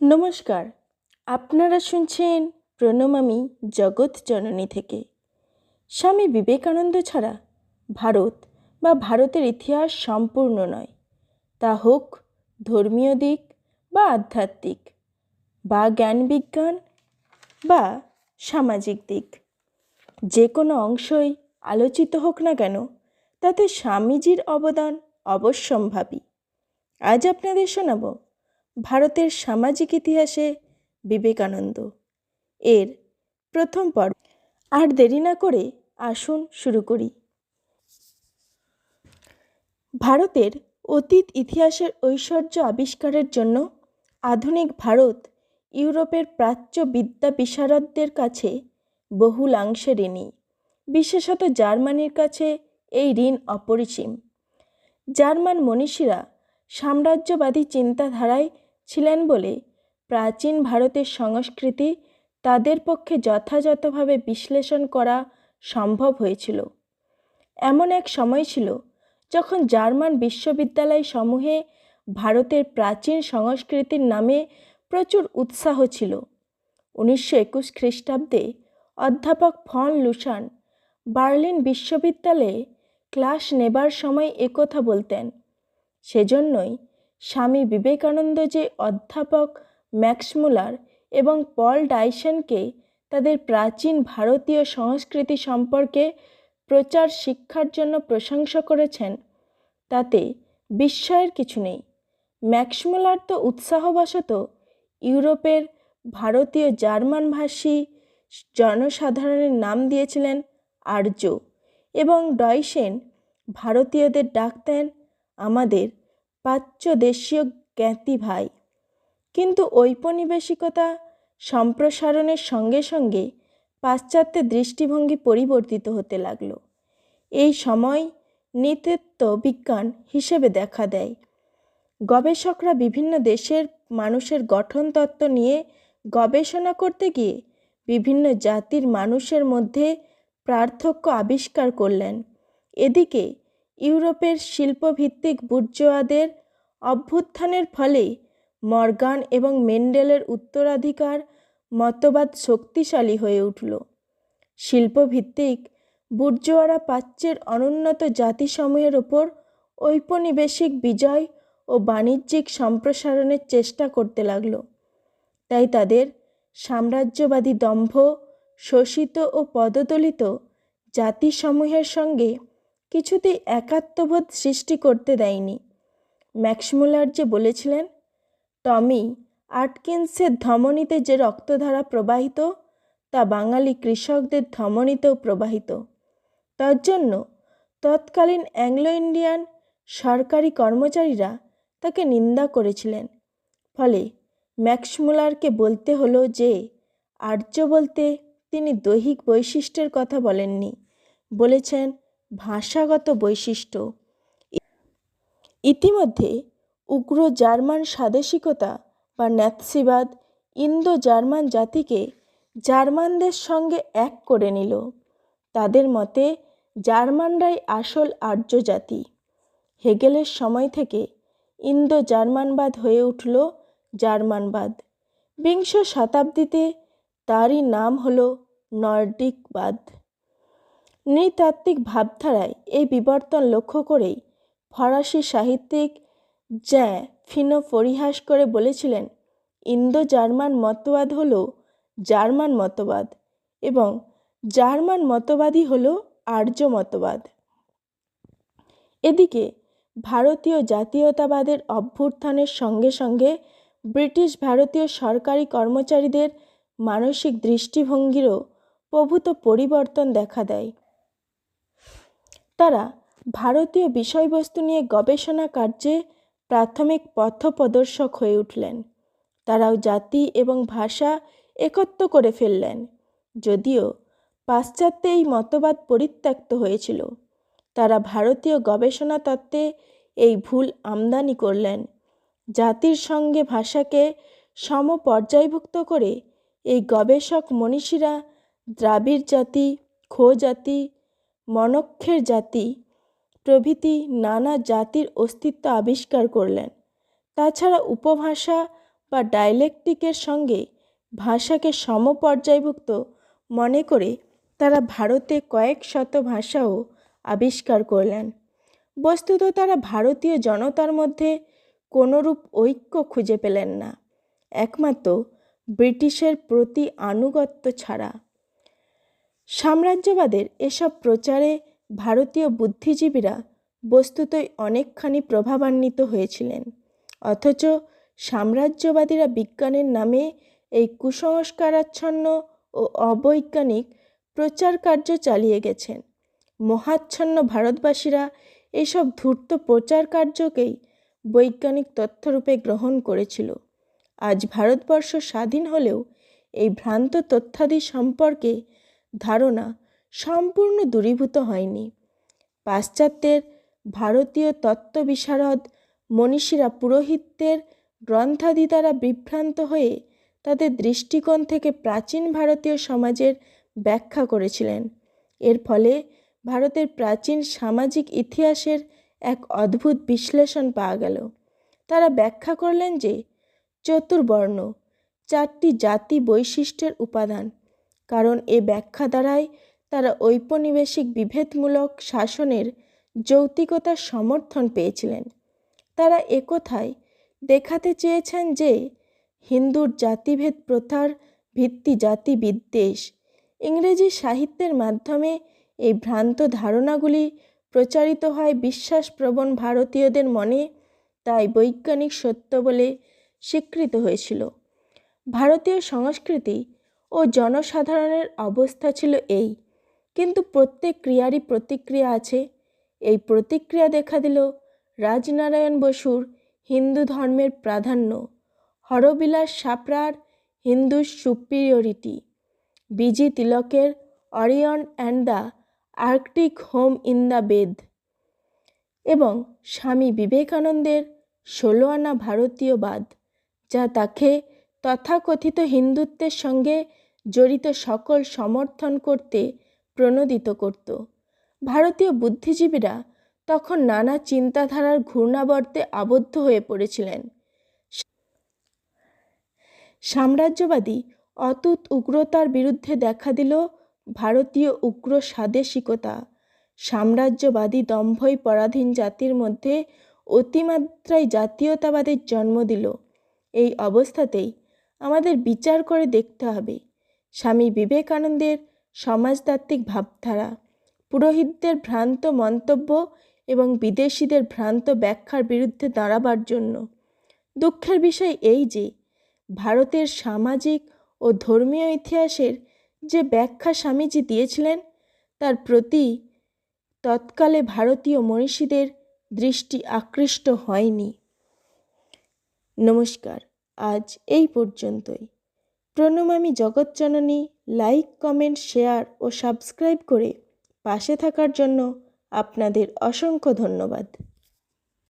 নমস্কার, আপনারা শুনছেন প্রণমামী জগৎ জননী থেকে। স্বামী বিবেকানন্দ ছাড়া ভারত বা ভারতের ইতিহাস সম্পূর্ণ নয়। তা হোক ধর্মীয় দিক বা আধ্যাত্মিক বা জ্ঞান বিজ্ঞান বা সামাজিক দিক। যে কোনো অংশই আলোচিত হোক না কেন, তাতে স্বামীজির অবদান অবশ্যম্ভাবী। আজ আপনাদের শোনাব ভারতের সামাজিক ইতিহাসে বিবেকানন্দ। এর প্রথম পর্ব। আর দেরি না করে আসুন শুরু করি। ভারতের অতীত ইতিহাসের ঐশ্বর্য আবিষ্কারের জন্য আধুনিক ভারত ইউরোপের প্রাচ্য বিদ্যা বিশারদদের কাছে বহুলাংশে ঋণী। বিশেষত জার্মানির কাছে এই ঋণ অপরিসীম। জার্মান মনীষীরা সাম্রাজ্যবাদী চিন্তাধারায় ছিলেন বলে প্রাচীন ভারতের সংস্কৃতি তাদের পক্ষে যথাযথভাবে বিশ্লেষণ করা সম্ভব হয়েছিল। এমন এক সময় ছিল যখন জার্মান বিশ্ববিদ্যালয় সমূহে ভারতের প্রাচীন সংস্কৃতির নামে প্রচুর উৎসাহ ছিল। উনিশশো একুশ খ্রিস্টাব্দে অধ্যাপক ফন লুসান বার্লিন বিশ্ববিদ্যালয়ে ক্লাস নেবার সময় একথা বলতেন, সেজন্যই স্বামী বিবেকানন্দ যে অধ্যাপক ম্যাক্সমূলার এবং পল ডাইসেনকে তাদের প্রাচীন ভারতীয় সংস্কৃতি সম্পর্কে প্রচার শিক্ষার জন্য প্রশংসা করেছেন, তাতে বিস্ময়ের কিছু নেই। ম্যাক্সমূলার তো উৎসাহবশত ইউরোপের ভারতীয় জার্মানভাষী জনসাধারণের নাম দিয়েছিলেন আর্য এবং ডয়সেন, ভারতীয়দের ডাকতেন আমাদের প্রাচ্য দেশীয় জ্ঞাতি ভাই। কিন্তু ঔপনিবেশিকতা সম্প্রসারণের সঙ্গে সঙ্গে পাশ্চাত্যের দৃষ্টিভঙ্গি পরিবর্তিত হতে লাগল। এই সময় নৃতত্ব বিজ্ঞান হিসেবে দেখা দেয়। গবেষকরা বিভিন্ন দেশের মানুষের গঠনতত্ত্ব নিয়ে গবেষণা করতে গিয়ে বিভিন্ন জাতির মানুষের মধ্যে পার্থক্য আবিষ্কার করলেন। এদিকে ইউরোপের শিল্পভিত্তিক বুর্জোয়াদের অভ্যুত্থানের ফলে মর্গান এবং মেন্ডেলের উত্তরাধিকার মতবাদ শক্তিশালী হয়ে উঠল। শিল্পভিত্তিক বুর্জোয়ারা প্রাচ্যের অনুন্নত জাতিসমূহের ওপর ঔপনিবেশিক বিজয় ও বাণিজ্যিক সম্প্রসারণের চেষ্টা করতে লাগল। তাই তাদের সাম্রাজ্যবাদী দম্ভ, শোষিত ও পদদলিত জাতিসমূহের সঙ্গে কিছুতেই একাত্মবোধ সৃষ্টি করতে দেয়নি। ম্যাক্সমুলার যে বলেছিলেন, টমি আটকিন্সের ধমনীতে যে রক্তধারা প্রবাহিত, তা বাঙালি কৃষকদের ধমনীতেও প্রবাহিত। তার জন্য তৎকালীন অ্যাংলো ইন্ডিয়ান সরকারি কর্মচারীরা তাকে নিন্দা করেছিলেন। ফলে ম্যাক্সমুলারকে বলতে হলো যে, আর্য বলতে তিনি দৈহিক বৈশিষ্ট্যের কথা বলেননি। বলেছেন ভাষাগত বৈশিষ্ট্য। ইতিমধ্যে উগ্র জার্মান স্বাদেশিকতা বা ন্যাৎসিবাদ ইন্দো জার্মান জাতিকে জার্মানদের সঙ্গে এক করে নিল। তাদের মতে, জার্মানরাই আসল আর্য জাতি। হেগেলের সময় থেকে ইন্দো জার্মানবাদ হয়ে উঠল জার্মানবাদ। বিংশ শতাব্দীতে তারই নাম হল নর্ডিকবাদ। নৃতাত্ত্বিক ভাবধারায় এই বিবর্তন লক্ষ্য করেই ফরাসি সাহিত্যিক জ্যা ফিনো পরিহাস করে বলেছিলেন ইন্দো জার্মান মতবাদ হল জার্মান মতবাদ এবং জার্মান মতবাদই হল আর্য মতবাদ। এদিকে ভারতীয় জাতীয়তাবাদের অভ্যুত্থানের সঙ্গে সঙ্গে ব্রিটিশ ভারতীয় সরকারি কর্মচারীদের মানসিক দৃষ্টিভঙ্গিরও প্রভূত পরিবর্তন দেখা দেয়। তারা ভারতীয় বিষয়বস্তু নিয়ে গবেষণা কার্যে প্রাথমিক পথপ্রদর্শক হয়ে উঠলেন। তারাও জাতি এবং ভাষা একত্র করে ফেললেন। যদিও পাশ্চাত্যে এই মতবাদ পরিত্যক্ত হয়েছিল, তারা ভারতীয় গবেষণা তত্ত্বে এই ভুল আমদানি করলেন। জাতির সঙ্গে ভাষাকে সমপর্যায়ভুক্ত করে এই গবেষক মনীষীরা দ্রাবিড় জাতি খো জাতি মনক্ষের জাতি প্রভৃতি নানা জাতির অস্তিত্ব আবিষ্কার করলেন। তাছাড়া উপভাষা বা ডায়ালেকটিকের সঙ্গে ভাষাকে সমপর্যায়ভুক্ত মনে করে তারা ভারতে কয়েক শত ভাষাও আবিষ্কার করলেন। বস্তুত তারা ভারতীয় জনতার মধ্যে কোনোরূপ ঐক্য খুঁজে পেলেন না। একমাত্র ব্রিটিশের প্রতি আনুগত্য ছাড়া। সাম্রাজ্যবাদের এসব প্রচারে ভারতীয় বুদ্ধিজীবীরা বস্তুতই অনেকখানি প্রভাবান্বিত হয়েছিলেন। অথচ সাম্রাজ্যবাদীরা বিজ্ঞানের নামে এই কুসংস্কারাচ্ছন্ন ও অবৈজ্ঞানিক প্রচার কার্য চালিয়ে গেছেন। মহাচ্ছন্ন ভারতবাসীরা এইসব ধূর্ত প্রচার কার্যকেই বৈজ্ঞানিক তথ্যরূপে গ্রহণ করেছিল। আজ ভারতবর্ষ স্বাধীন হলেও এই ভ্রান্ত তথ্যাদি সম্পর্কে ধারণা সম্পূর্ণ দূরীভূত হয়নি। পাশ্চাত্যের ভারতীয় তত্ত্ব বিশারদ মনীষীরা পুরোহিতদের গ্রন্থাদি দ্বারা বিভ্রান্ত হয়ে তাদের দৃষ্টিকোণ থেকে প্রাচীন ভারতীয় সমাজের ব্যাখ্যা করেছিলেন। এর ফলে ভারতের প্রাচীন সামাজিক ইতিহাসের এক অদ্ভুত বিশ্লেষণ পাওয়া গেল। তারা ব্যাখ্যা করলেন যে, চতুর্বর্ণ, চারটি জাতি বৈশিষ্ট্যের উপাদান কারণ এ ব্যাখ্যা দ্বারাই তারা ঔপনিবেশিক বিভেদমূলক শাসনের যৌক্তিকতার সমর্থন পেয়েছিলেন। তারা একথায় দেখাতে চেয়েছেন যে হিন্দুর জাতিভেদ প্রথার ভিত্তি জাতি বিদ্বেষ। ইংরেজি সাহিত্যের মাধ্যমে এই ভ্রান্ত ধারণাগুলি প্রচারিত হয় বিশ্বাসপ্রবণ ভারতীয়দের মনে, তাই বৈজ্ঞানিক সত্য বলে স্বীকৃত হয়েছিল। ভারতীয় সংস্কৃতি ও জনসাধারণের অবস্থা ছিল এই। কিন্তু প্রত্যেক ক্রিয়ারই প্রতিক্রিয়া আছে। এই প্রতিক্রিয়া দেখা দিল রাজনারায়ণ বসুর হিন্দু ধর্মের প্রাধান্য। হরবিলাস সাপড়ার হিন্দু সুপিরিয়রিটি। বিজি তিলকের Orion and the Arctic home in the Veda. এবং স্বামী বিবেকানন্দের ষোলো আনা ভারতীয়বাদ, যা তাকে তথাকথিত হিন্দুত্বের সঙ্গে জড়িত সকল সমর্থন করতে প্রণোদিত করত। ভারতীয় বুদ্ধিজীবীরা তখন নানা চিন্তাধারার ঘূর্ণাবর্তে আবদ্ধ হয়ে পড়েছিলেন। সাম্রাজ্যবাদী অতুত উগ্রতার বিরুদ্ধে দেখা দিল ভারতীয় উগ্র স্বাদেশিকতা। সাম্রাজ্যবাদী দম্ভই পরাধীন জাতির মধ্যে অতিমাত্রায় জাতীয়তাবাদের জন্ম দিল। এই অবস্থাতেই আমাদের বিচার করে দেখতে হবে। স্বামী বিবেকানন্দের সমাজতাত্ত্বিক ভাবধারা, পুরোহিতদের ভ্রান্ত মন্তব্য এবং বিদেশিদের ভ্রান্ত ব্যাখ্যার বিরুদ্ধে দাঁড়াবার জন্য। দুঃখের বিষয় এই যে, ভারতের সামাজিক ও ধর্মীয় ইতিহাসের যে ব্যাখ্যা স্বামীজি দিয়েছিলেন, তার প্রতি তৎকালে ভারতীয় মনীষীদের দৃষ্টি আকৃষ্ট হয়নি। নমস্কার। আজ এই পর্যন্তই। প্রণমামী জগৎজননী লাইক কমেন্ট শেয়ার ও সাবস্ক্রাইব করে পাশে থাকার জন্য আপনাদের অসংখ্য ধন্যবাদ।